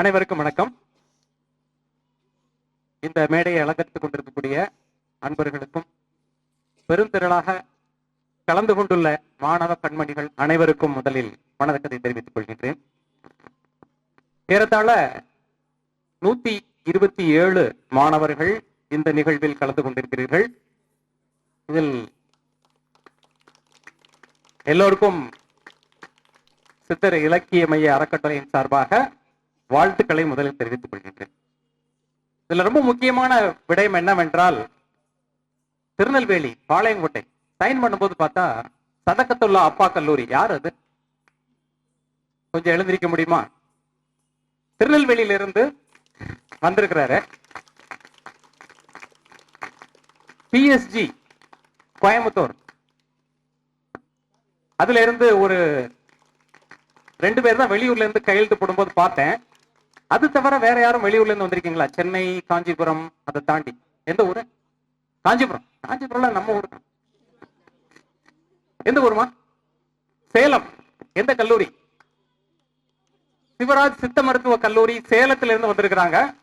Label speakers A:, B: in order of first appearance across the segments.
A: அனைவருக்கும் வணக்கம். இந்த மேடையை அலங்கரித்துக் கொண்டிருக்கக்கூடிய அன்பர்களுக்கும் பெருந்திரளாக கலந்து கொண்டுள்ள மாணவ கண்மணிகள் அனைவருக்கும் முதலில் வணக்கத்தை தெரிவித்துக் கொள்கின்றேன். ஏறத்தாழ நூத்தி இருபத்தி ஏழு மாணவர்கள் இந்த நிகழ்வில் கலந்து கொண்டிருக்கிறீர்கள். இதில் எல்லோருக்கும் சித்தர் இலக்கிய மைய அறக்கட்டளையின் சார்பாக வாழ்த்துக்களை முதலில் தெரிவித்துக் கொள்கின்றேன். இதுல ரொம்ப முக்கியமான விடயம் என்னவென்றால் திருநெல்வேலி பாளையங்கோட்டை சைன் பண்ணும்போது பார்த்தா சதக்கத்துள்ள அப்பா கல்லூரி. யார் அது? கொஞ்சம் எழுந்திருக்க முடியுமா? திருநெல்வேலியிலிருந்து வந்திருக்கிறாரு பிஎஸ்ஜி கோயம்புத்தூர். அதுல இருந்து ஒரு ரெண்டு பேர் தான் வெளியூர்ல இருந்து கையெழுத்து போடும்போது பார்த்தேன். அது தவிர வேற யாரும் வெளியூர்ல இருந்து வந்திருக்கீங்களா? சென்னை காஞ்சிபுரம் அதை தாண்டி. எந்த ஊரு? காஞ்சிபுரம். காஞ்சிபுரம்ல நம்ம ஊர். எந்த ஊருமா? சேலம். எந்த கல்லூரி? சிவராஜ் சித்த மருத்துவ கல்லூரி சேலத்துல இருந்து வந்திருக்கிறாங்க.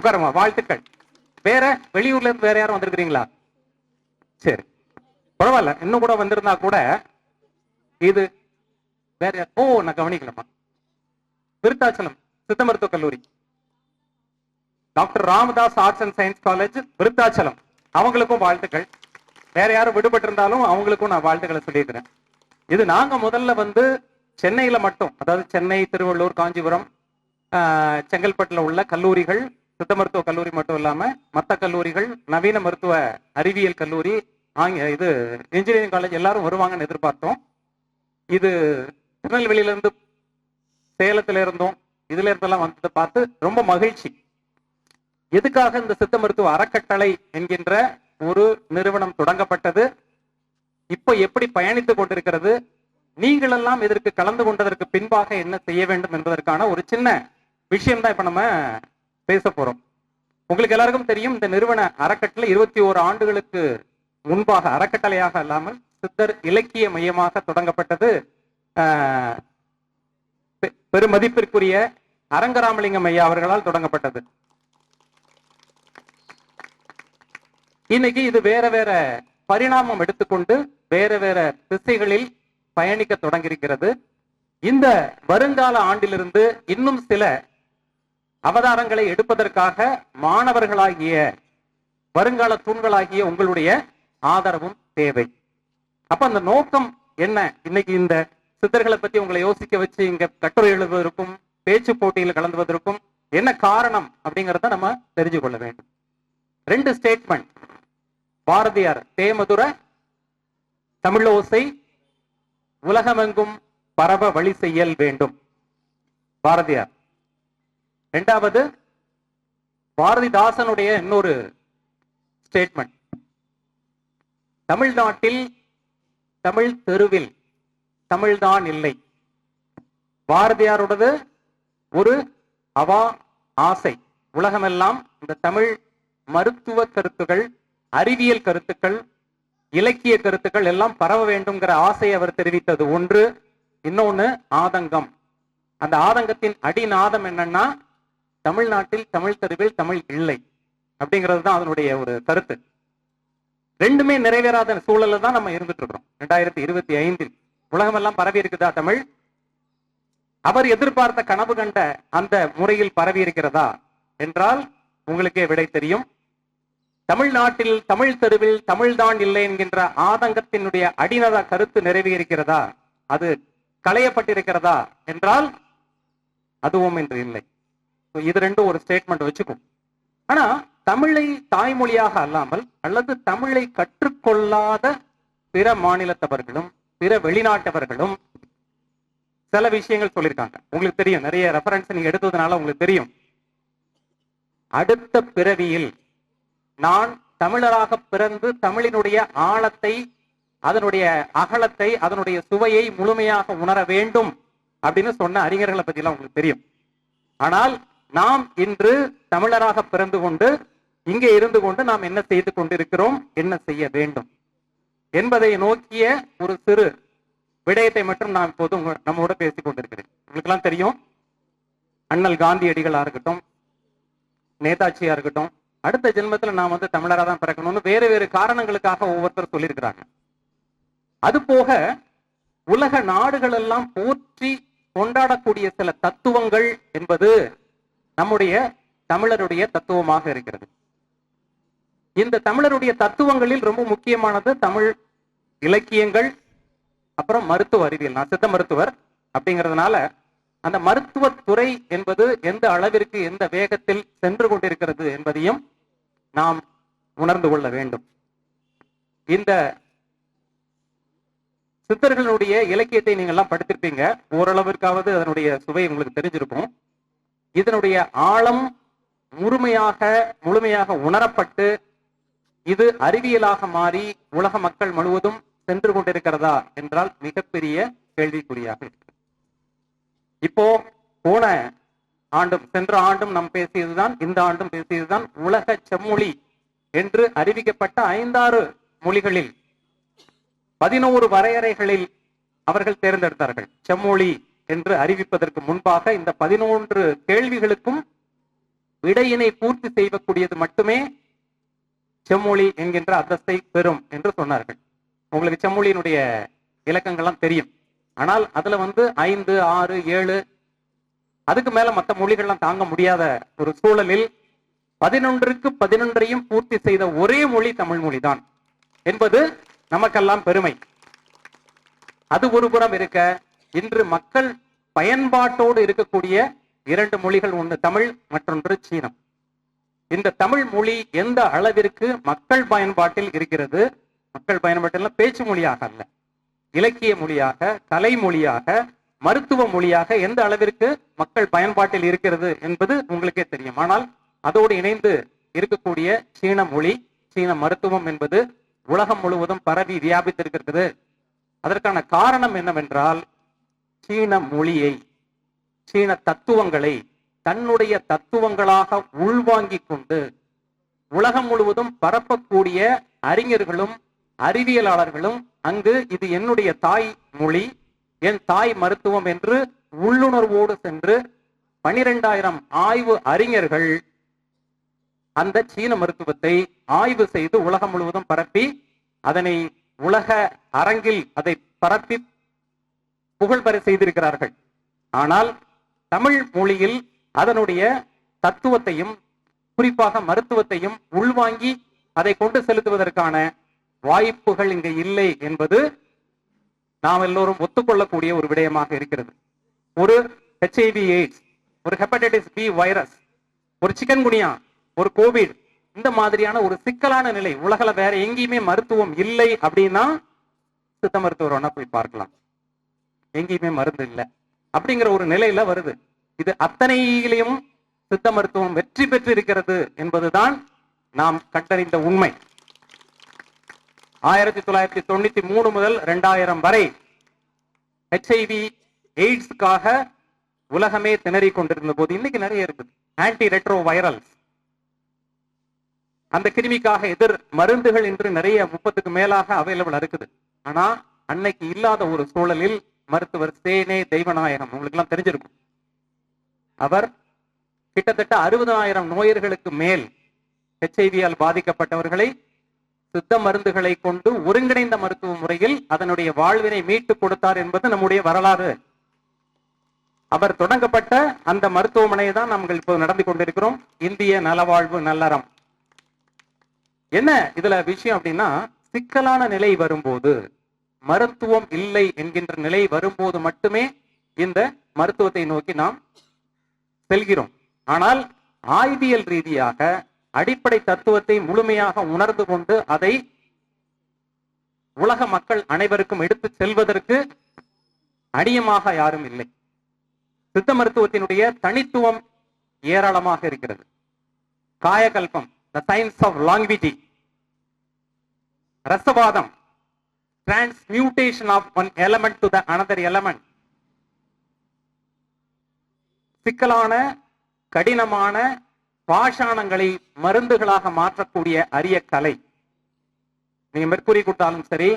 A: உட்காரமா வாழ்த்துக்கள். வேற வெளியூர்ல இருந்து வேற யாரும் வந்திருக்கிறீங்களா? சரி. பரவாயில்ல. இன்னும் கூட வந்திருந்தா கூட இது வேற ஓ நான் கவனிக்கலமா விருத்தாச்சலம் சித்த மருத்துவ கல்லூரி. Doctor Ramadoss arts and science college Virudhachalam. அவங்களுக்கும் வாழ்த்துக்கள். வேற யாரும் விடுபட்டு இருந்தாலும் அவங்களுக்கும் நான் வாழ்த்துக்களை சொல்லியிருக்கிறேன். இது நாங்க முதல்ல வந்து சென்னையில மட்டும் அதாவது சென்னை திருவள்ளூர் காஞ்சிபுரம் ஆஹ், செங்கல்பட்டுல உள்ள கல்லூரிகள் சித்த மருத்துவ கல்லூரி மட்டும் இல்லாம மத்த கல்லூரிகள் நவீன மருத்துவ அறிவியல் கல்லூரி ஆங்க இது இன்ஜினியரிங் காலேஜ் எல்லாரும் வருவாங்கன்னு எதிர்பார்த்தோம். இது திருநெல்வேலியில இருந்து சேலத்துல இருந்தும் இதுல இருந்தெல்லாம் வந்ததை பார்த்து ரொம்ப மகிழ்ச்சி. எதுக்காக இந்த சித்த மருத்துவ அறக்கட்டளை என்கின்ற ஒரு நிறுவனம் தொடங்கப்பட்டது? இப்ப எப்படி பயணித்துக் கொண்டிருக்கிறது? நீங்களெல்லாம் இதற்கு கலந்து கொண்டதற்கு பின்பாக என்ன செய்ய வேண்டும் என்பதற்கான ஒரு சின்ன விஷயம் தான் இப்ப நம்ம பேச போறோம். உங்களுக்கு எல்லாருக்கும் தெரியும் இந்த நிறுவன அறக்கட்டளை இருபத்தி ஓரு ஆண்டுகளுக்கு முன்பாக அறக்கட்டளையாக அல்லாமல் சித்தர் இலக்கிய மையமாக தொடங்கப்பட்டது ஆஹ், பெருமதிப்பிற்குரிய அரங்கராமலிங்கம் ஐயா அவர்களால் தொடங்கப்பட்டது. இன்னைக்கு இது வேற வேற பரிணாமம் எடுத்துக்கொண்டு வேற வேற திசைகளில் பயணிக்க தொடங்கியிருக்கிறது. இந்த வருங்கால ஆண்டிலிருந்து இன்னும் சில அவதாரங்களை எடுப்பதற்காக மாணவர்களாகிய வருங்கால தூண்களாகிய உங்களுடைய ஆதரவும் தேவை. அப்ப அந்த நோக்கம் என்ன? இன்னைக்கு இந்த சித்தர்களை பத்தி உங்களை யோசிக்க வச்சு இங்க கட்டுரை எழுதுவதற்கும் பேச்சு போட்டியில் கலந்துவதற்கும் என்ன காரணம் அப்படிங்கறத நம்ம தெரிஞ்சு கொள்ள வேண்டும். ரெண்டு ஸ்டேட்மெண்ட் பாரதியார் தேமதுர தமிழ் ஓசை உலகமெங்கும் பரவ வழி செய்யல் வேண்டும். பாரதியார். இரண்டாவது பாரதிதாசனுடைய இன்னொரு ஸ்டேட்மெண்ட் தமிழ்நாட்டில் தமிழ் தெருவில் தமிழ்தான் இல்லை. பாரதியாரோடது ஒரு அவா ஆசை. உலகமெல்லாம் இந்த தமிழ் மருத்துவ கருத்துக்கள் அறிவியல் கருத்துக்கள் இலக்கிய கருத்துக்கள் எல்லாம் பரவ வேண்டும்ங்கிற ஆசை அவர் தெரிவித்தது. ஒன்று இன்னொன்னு ஆதங்கம். அந்த ஆதங்கத்தின் அடிநாதம் என்னன்னா தமிழ்நாட்டில் தமிழ் தெருவில் தமிழ் இல்லை அப்படிங்கிறது தான் அதனுடைய ஒரு கருத்து. ரெண்டுமே நிறைவேறாத சூழல்ல தான் நம்ம இருந்துட்டு இருக்கிறோம். ரெண்டாயிரத்தி இருபத்தி ஐந்தில். உலகமெல்லாம் பரவி இருக்குதா தமிழ்? அவர் எதிர்பார்த்த கனவு கண்ட அந்த முறையில் பரவி இருக்கிறதா என்றால் உங்களுக்கே விடை தெரியும். தமிழ்நாட்டில் தமிழ் தெருவில் தமிழ்தான் இல்லை என்கின்ற ஆதங்கத்தினுடைய அடிநத கருத்து நிறைவேறிக்கிறதா அது களையப்பட்டிருக்கிறதா என்றால் அதுவும் இன்று இல்லை. இது ரெண்டும் ஒரு ஸ்டேட்மெண்ட் வச்சுக்கும் ஆனா தமிழை தாய்மொழியாக அல்லாமல் அல்லது தமிழை கற்றுக்கொள்ளாத பிற மாநிலத்தவர்களும் பிற வெளிநாட்டவர்களும் சில விஷயங்கள் சொல்லியிருக்காங்க. உங்களுக்கு தெரியும் நிறைய ரெஃபரன்ஸ் நீங்க எடுத்ததுனால உங்களுக்கு தெரியும். அடுத்த பிறவியில் நான் தமிழராக பிறந்து தமிழினுடைய ஆழத்தை அதனுடைய அகலத்தை அதனுடைய சுவையை முழுமையாக உணர வேண்டும் அப்படின்னு சொன்ன அறிஞர்களை பத்தி எல்லாம் உங்களுக்கு தெரியும். ஆனால் நாம் இன்று தமிழராக பிறந்து கொண்டு இங்கே இருந்து கொண்டு நாம் என்ன செய்து கொண்டிருக்கிறோம்? என்ன செய்ய வேண்டும்? என்பதை நோக்கிய ஒரு சிறு விடயத்தை மட்டும் நான் இப்போது உங்க நம்மோட பேசிக் கொண்டிருக்கிறேன். உங்களுக்கு எல்லாம் தெரியும். அண்ணல் காந்தியடிகளா இருக்கட்டும் நேதாஜியா இருக்கட்டும் அடுத்த ஜென்மத்துல நான் வந்து தமிழராக தான் பிறக்கணும்னு வேறு வேறு காரணங்களுக்காக ஒவ்வொருத்தர் சொல்லியிருக்கிறாங்க. அது போக உலக நாடுகள் எல்லாம் போற்றி கொண்டாடக்கூடிய சில தத்துவங்கள் என்பது நம்முடைய தமிழருடைய தத்துவமாக இருக்கிறது. இந்த தமிழருடைய தத்துவங்களில் ரொம்ப முக்கியமானது தமிழ் இலக்கியங்கள் அப்புறம் மருத்துவ அறிவியல். நான் சித்த மருத்துவர் அப்படிங்கிறதுனால அந்த மருத்துவத்துறை என்பது எந்த அளவிற்கு எந்த வேகத்தில் சென்று கொண்டிருக்கிறது என்பதையும் நாம் உணர்ந்து கொள்ள வேண்டும். இந்த சித்தர்களுடைய இலக்கியத்தை நீங்க எல்லாம் படித்திருப்பீங்க. ஓரளவிற்காவது அதனுடைய சுவை உங்களுக்கு தெரிஞ்சிருக்கும். இதனுடைய ஆழம் முழுமையாக முழுமையாக உணரப்பட்டு இது அறிவியலாக மாறி உலக மக்கள் முழுவதும் சென்று கொண்டிருக்கிறதா என்றால் மிகப்பெரிய கேள்விக்குறியாக இப்போ போன ஆண்டும் சென்ற ஆண்டும் நாம் பேசியதுதான் இந்த ஆண்டும் பேசியதுதான் உலக செம்மொழி என்று அறிவிக்கப்பட்ட ஐந்தாறு மொழிகளில் பதினோரு வரையறைகளில் அவர்கள் தேர்ந்தெடுத்தார்கள். செம்மொழி என்று அறிவிப்பதற்கு முன்பாக இந்த பதினொன்று கேள்விகளுக்கும் விடையினை பூர்த்தி செய்யக்கூடியது மட்டுமே செம்மொழி என்கின்ற அந்தஸ்தை பெறும் என்று சொன்னார்கள். உங்களுக்கு செம்மொழியினுடைய இலக்கங்கள்லாம் தெரியும். ஆனால் அதுல வந்து ஐந்து ஆறு ஏழு அதுக்கு மேல மற்ற மொழிகள்லாம் தாங்க முடியாத ஒரு சூழலில் பதினொன்றுக்கு பதினொன்றையும் பூர்த்தி செய்த ஒரே மொழி தமிழ் மொழிதான் என்பது நமக்கெல்லாம் பெருமை. அது ஒரு புறம் இருக்க இன்று மக்கள் பயன்பாட்டோடு இருக்கக்கூடிய இரண்டு மொழிகள் ஒன்று தமிழ் மற்றொன்று சீனம். இந்த தமிழ் மொழி எந்த அளவிற்கு மக்கள் பயன்பாட்டில் இருக்கிறது மக்கள் பயன்பாட்டில் பேச்சு மொழியாக அல்ல. இலக்கிய மொழியாக கலை மொழியாக மருத்துவ மொழியாக எந்த அளவிற்கு மக்கள் பயன்பாட்டில் இருக்கிறது என்பது உங்களுக்கே தெரியும். ஆனால் அதோடு இணைந்து இருக்கக்கூடிய சீன மொழி சீன மருத்துவம் என்பது உலகம் முழுவதும் பரவி வியாபித்திருக்கிறது. அதற்கான காரணம் என்னவென்றால் சீன மொழியை சீன தத்துவங்களை தன்னுடைய தத்துவங்களாக உள்வாங்கிக் கொண்டு உலகம் முழுவதும் பரப்பக்கூடிய அறிஞர்களும் அறிவியலாளர்களும் அங்கு இது என்னுடைய தாய் மொழி என் தாய் மருத்துவம் என்று உள்ளுணர்வோடு சென்று பனிரெண்டாயிரம் ஆய்வு அறிஞர்கள் அந்த சீன மருத்துவத்தை ஆய்வு செய்து உலகம் முழுவதும் பரப்பி அதனை உலக அரங்கில் அதை பரப்பி புகழ்பெற செய்திருக்கிறார்கள். ஆனால் தமிழ் மொழியில் அதனுடைய தத்துவத்தையும் குறிப்பாக மருத்துவத்தையும் உள்வாங்கி அதை கொண்டு செலுத்துவதற்கான வாய்ப்புகள் இங்கு இல்லை என்பது நாம் எல்லோரும் ஒத்துக்கொள்ளக்கூடிய ஒரு விடயமாக இருக்கிறது. ஒரு ஹெச்ஐவி எய்ட்ஸ் ஒரு ஹெப்படைட்டிஸ் பி வைரஸ் ஒரு சிக்கன் குனியா ஒரு கோவிட் இந்த மாதிரியான ஒரு சிக்கலான நிலை உலகில வேற எங்கேயுமே மருத்துவம் இல்லை அப்படின்னா சித்த மருத்துவர் வேணா போய் பார்க்கலாம். எங்கேயுமே மருந்து இல்லை. அப்படிங்கிற ஒரு நிலையில வருது. இது அத்தனையிலையும் சித்த மருத்துவம் வெற்றி பெற்று இருக்கிறது என்பதுதான் நாம் கண்டறிந்த உண்மை. ஆயிரத்தி தொள்ளாயிரத்தி தொண்ணூத்தி மூணு முதல் ரெண்டாயிரம் வரை ஹெச்ஐவி எய்ட்ஸ்க்காக உலகமே திணறிக் கொண்டிருந்த போது இன்னைக்கு நிறைய இருக்குது. ஆன்டி ரெட்ரோ வைரல்ஸ் அந்த கிருமிக்காக எதிர் மருந்துகள் இன்று நிறைய முப்பத்துக்கு மேலாக அவைலபிள் இருக்குது. ஆனா அன்னைக்கு இல்லாத ஒரு சூழலில் மருத்துவர் சேனே தெய்வநாயகம். உங்களுக்கு எல்லாம் தெரிஞ்சிருக்கும். அவர் கிட்டத்தட்ட அறுபதாயிரம் நோயர்களுக்கு மேல் ஹெச்ஐவியால் பாதிக்கப்பட்டவர்களை சித்த மருந்துகளை கொண்டு ஒருங்கிணைந்த மருத்துவ முறையில் அதனுடைய வாழ்வினை மீட்டு கொடுத்தார் என்பது நம்முடைய வரலாறு. அவர் தொடங்கப்பட்ட அந்த மருத்துவமனையை தான் நாங்கள் இப்போ நடந்து கொண்டிருக்கிறோம். இந்திய நலவாழ்வு நல்லறம். என்ன இதுல விஷயம் அப்படின்னா சிக்கலான நிலை வரும்போது மருத்துவம் இல்லை என்கின்ற நிலை வரும்போது மட்டுமே இந்த மருத்துவத்தை நோக்கி நாம் செல்கிறோம். ஆனால் ஆய்வியல் ரீதியாக அடிப்படை தத்துவத்தை முழுமையாக உணர்ந்து கொண்டு அதை உலக மக்கள் அனைவருக்கும் எடுத்து செல்வதற்கு அடியமாக யாரும் இல்லை. சித்த மருத்துவத்தினுடைய தனித்துவம் ஏராளமாக இருக்கிறது. காயகல்பம் the science of language ரசவாதம் transmutation of one element to the another element சிக்கலான கடினமான பாஷாணங்களை மருந்துகளாக மாற்றக்கூடிய அரிய கலை. நீங்க மெர்க்குரி கொடுத்தாலும் சரி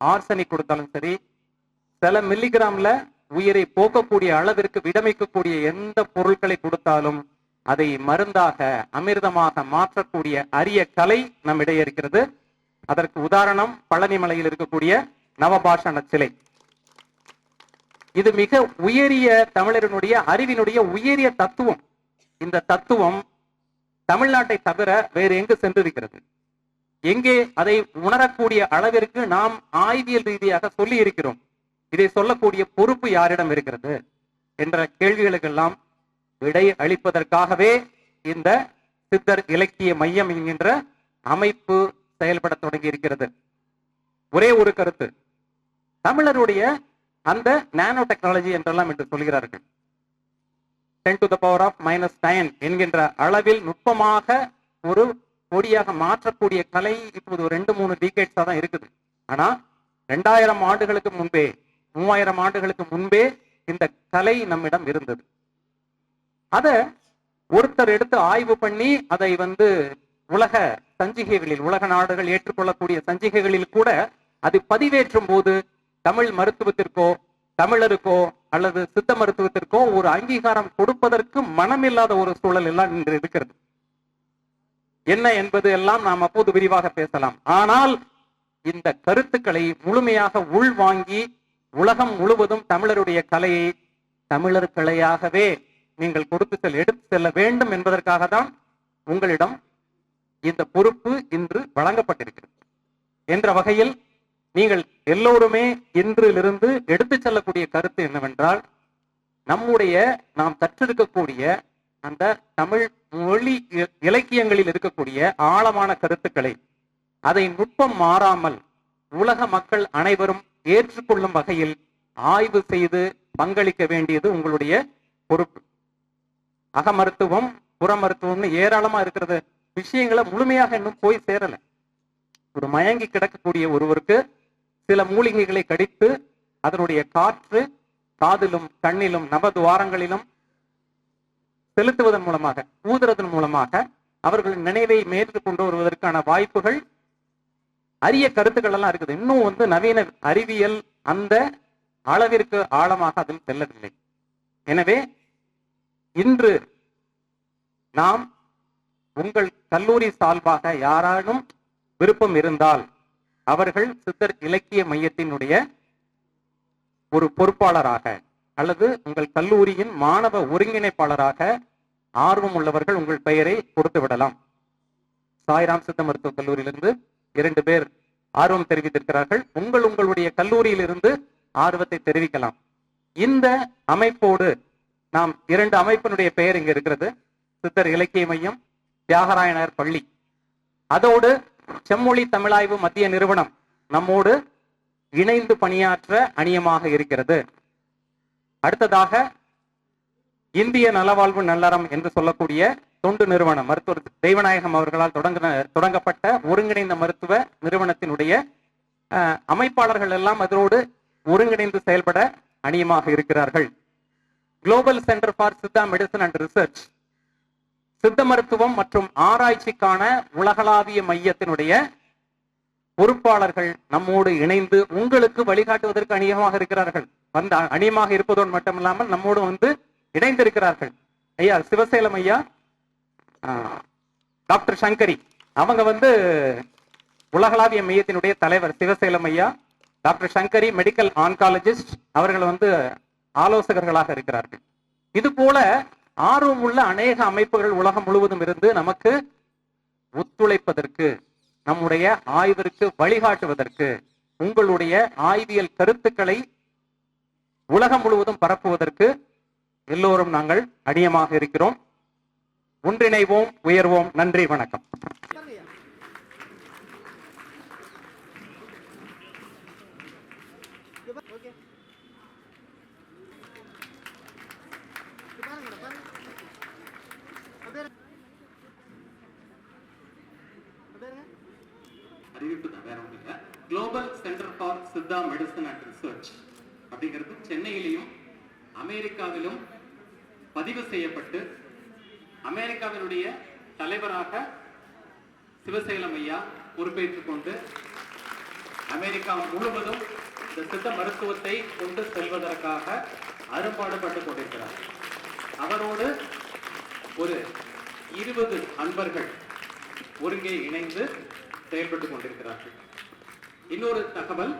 A: ஆர்சனிக் கொடுத்தாலும் சரி சில மில்லிகிராம்ல உயிரை போக்கக்கூடிய அளவிற்கு விடமைக்கக்கூடிய எந்த பொருட்களை கொடுத்தாலும் அதை மருந்தாக அமிர்தமாக மாற்றக்கூடிய அரிய கலை நம்மிடையே இருக்கிறது. அதற்கு உதாரணம் பழனிமலையில் இருக்கக்கூடிய நவபாஷண சிலை இது மிக உயரிய தமிழரினுடைய அறிவினுடைய உயரிய தத்துவம். இந்த தத்துவம் தமிழ்நாட்டை தவிர வேறு எங்கு சென்றிருக்கிறது? எங்கே அதை உணரக்கூடிய அளவிற்கு நாம் ஆய்வியல் ரீதியாக சொல்லி இருக்கிறோம் இதை சொல்லக்கூடிய பொறுப்பு யாரிடம் இருக்கிறது? என்ற கேள்விகளுக்கெல்லாம் விடை அளிப்பதற்காகவே இந்த சித்தர் இலக்கிய மையம் என்கின்ற அமைப்பு செயல்பட தொடங்கி இருக்கிறது. ஒரே ஒரு கருத்து. தமிழருடைய அந்த நானோ டெக்னாலஜி என்றெல்லாம் என்று சொல்கிறார்கள். Ten to the power of minus nine என்கின்ற அளவில் நுட்பமாக ஒரு மொழியாக மாற்றக்கூடிய கலை இப்போது ஒரு ரெண்டு மூணு டிகேட்ஸாக தான் இருக்குது. ஆனால் ரெண்டாயிரம் ஆண்டுகளுக்கு முன்பே மூவாயிரம் ஆண்டுகளுக்கு முன்பே இந்த கலை நம்மிடம் இருந்தது. அதை ஒருத்தர் எடுத்து ஆய்வு பண்ணி அதை வந்து உலக சஞ்சிகைகளில் உலக நாடுகள் ஏற்றுக்கொள்ளக்கூடிய சஞ்சிகைகளில் கூட அது பதிவேற்றும் போது தமிழ் மருத்துவத்திற்கோ தமிழருக்கோ அல்லது சித்த மருத்துவத்திற்கோ ஒரு அங்கீகாரம் கொடுப்பதற்கு மனமில்லாத ஒரு சூழல் எல்லாம் இன்று இருக்கிறது. என்ன என்பது எல்லாம் நாம் அப்போது விரிவாக பேசலாம். ஆனால் இந்த கருத்துக்களை முழுமையாக உள்வாங்கி உலகம் முழுவதும் தமிழருடைய கலையை தமிழர் கலையாகவே நீங்கள் கொடுத்து செல் எடுத்து செல்ல வேண்டும் என்பதற்காக தான் உங்களிடம் இந்த பொறுப்பு இன்று வழங்கப்பட்டிருக்கிறது. என்ற வகையில் நீங்கள் எல்லோருமே இன்றிலிருந்து எடுத்துச் செல்லக்கூடிய கருத்து என்னவென்றால் நம்முடைய நாம் கற்றிருக்கக்கூடிய அந்த தமிழ் மொழி இலக்கியங்களில் இருக்கக்கூடிய ஆழமான கருத்துக்களை அதை நுட்பம் மாறாமல் உலக மக்கள் அனைவரும் ஏற்றுக்கொள்ளும் வகையில் ஆய்வு செய்து பங்களிக்க வேண்டியது உங்களுடைய பொறுப்பு. அகமருத்துவம் புறமருத்துவம்னு ஏராளமா இருக்கிறது. விஷயங்களை முழுமையாக இன்னும் போய் சேரல. ஒரு மயங்கி கிடக்கக்கூடிய ஒருவருக்கு சில மூலிகைகளை கடித்து அதனுடைய காற்று காதிலும் கண்ணிலும் நவதுவாரங்களிலும் செலுத்துவதன் மூலமாக ஊதுறதன் மூலமாக அவர்கள் நினைவை மேற்று கொண்டு வருவதற்கான வாய்ப்புகள் அரிய கருத்துக்கள் எல்லாம் இருக்குது. இன்னும் வந்து நவீன அறிவியல் அந்த அளவிற்கு ஆழமாக அதில் செல்லவில்லை. எனவே இன்று நாம் உங்கள் கல்லூரி சார்பாக யாராலும் விருப்பம் இருந்தால் அவர்கள் சித்தர் இலக்கிய மையத்தினுடைய ஒரு பொறுப்பாளராக அல்லது உங்கள் கல்லூரியின் மாணவ ஒருங்கிணைப்பாளராக ஆர்வம் உள்ளவர்கள் உங்கள் பெயரை கொடுத்து விடலாம். சாய்ராம் சித்த மருத்துவக் கல்லூரியிலிருந்து இரண்டு பேர் ஆர்வம் தெரிவித்திருக்கிறார்கள். உங்கள் உங்களுடைய கல்லூரியிலிருந்து ஆர்வத்தை தெரிவிக்கலாம். இந்த அமைப்போடு நாம் இரண்டு அமைப்பினுடைய பெயர் இங்க இருக்கிறது. சித்தர் இலக்கிய மையம் தியாகராயனர் பள்ளி. அதோடு செம்மொழி தமிழாய்வு மத்திய நிறுவனம் நம்மோடு இணைந்து பணியாற்ற அணியமாக இருக்கிறது. அடுத்ததாக இந்திய நலவாழ்வு நல்லறம் என்று சொல்லக்கூடிய தொண்டு நிறுவனம் மருத்துவர் தெய்வநாயகம் அவர்களால் தொடங்கின தொடங்கப்பட்ட ஒருங்கிணைந்த மருத்துவ நிறுவனத்தினுடைய அஹ், அமைப்பாளர்கள் எல்லாம் அதோடு ஒருங்கிணைந்து செயல்பட அணியமாக இருக்கிறார்கள். Global centre for Siddha medicine and research சித்த மருத்துவம் மற்றும் ஆராய்ச்சிக்கான உலகளாவிய மையத்தினுடைய பொறுப்பாளர்கள் நம்மோடு இணைந்து உங்களுக்கு வழிகாட்டுவதற்கு அணியமாக இருக்கிறார்கள். வந்து அணியமாக இருப்பதோடு மட்டுமில்லாமல் நம்மோடு வந்து இணைந்திருக்கிறார்கள். ஐயா சிவசேலம் ஐயா டாக்டர் சங்கரி அவங்க வந்து உலகளாவிய மையத்தினுடைய தலைவர் சிவசேலம் ஐயா டாக்டர் சங்கரி மெடிக்கல் ஆன்காலஜிஸ்ட் அவர்கள் வந்து ஆலோசகர்களாக இருக்கிறார்கள். இது போல ஆர்வமுள்ள அநேக அமைப்புகள் உலகம் முழுவதும் இருந்து நமக்கு ஒத்துழைப்பதற்கு நம்முடைய ஆய்விற்கு வழிகாட்டுவதற்கு உங்களுடைய ஆய்வியல் கருத்துக்களை உலகம் முழுவதும் பரப்புவதற்கு எல்லோரும் நாங்கள் அடியமாக இருக்கிறோம் ஒன்றிணைவோம் உயர்வோம் நன்றி வணக்கம்
B: Okay. பாருங்க
A: அறிவிப்பு தான் வேற ஒன்றும் இல்லை global centre for Siddha medicine and research அப்படிங்கிறது சென்னையிலையும் அமெரிக்காவிலும் பதிவு செய்யப்பட்டு அமெரிக்காவினுடைய தலைவராக சிவசேலம் ஐயா பொறுப்பேற்றுக் கொண்டு அமெரிக்கா முழுவதும் இந்த சித்த மருத்துவத்தை கொண்டு செல்வதற்காக அரும்பாடுபட்டுக் கொண்டிருக்கிறார். அவரோடு ஒரு இருபது அன்பர்கள் ஒருங்கே இணைந்து செயல்பட்டுக் கொண்டிருக்கிறார்கள். இன்னொரு தகவல்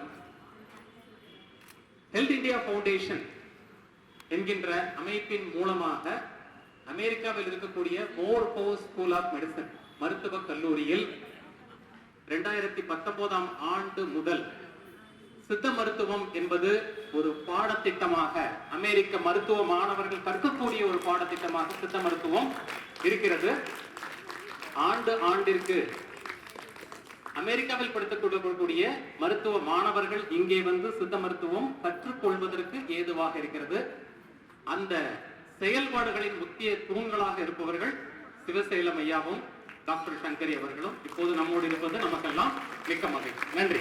A: ஹெல்த் இந்தியா ஃபவுண்டேஷன் என்கின்ற அமைப்பின் மூலமாக அமெரிக்காவில் இருக்கக்கூடிய Morehouse school of medicine மருத்துவக் கல்லூரியில் ரெண்டாயிரத்தி பத்தொன்பதாம் ஆண்டு முதல் சித்த மருத்துவம் என்பது ஒரு பாடத்திட்டமாக அமெரிக்க மருத்துவ மாணவர்கள் கற்கக்கூடிய ஒரு பாடத்திட்டமாக சித்த மருத்துவம் இருக்கிறது. ஆண்டு ஆண்டிற்கு அமெரிக்காவில் படித்துக் மருத்துவ மாணவர்கள் இங்கே வந்து சித்த மருத்துவம் கற்றுக்கொள்வதற்கு ஏதுவாக இருக்கிறது. அந்த செயல்பாடுகளின் முக்கிய தூண்களாக இருப்பவர்கள் சிவசேலம் ஐயாவும் டாக்டர் சங்கரி அவர்களும் இப்போது நம்மோடு இருப்பது நமக்கெல்லாம் மிக்க மகிழ்ச்சி. நன்றி.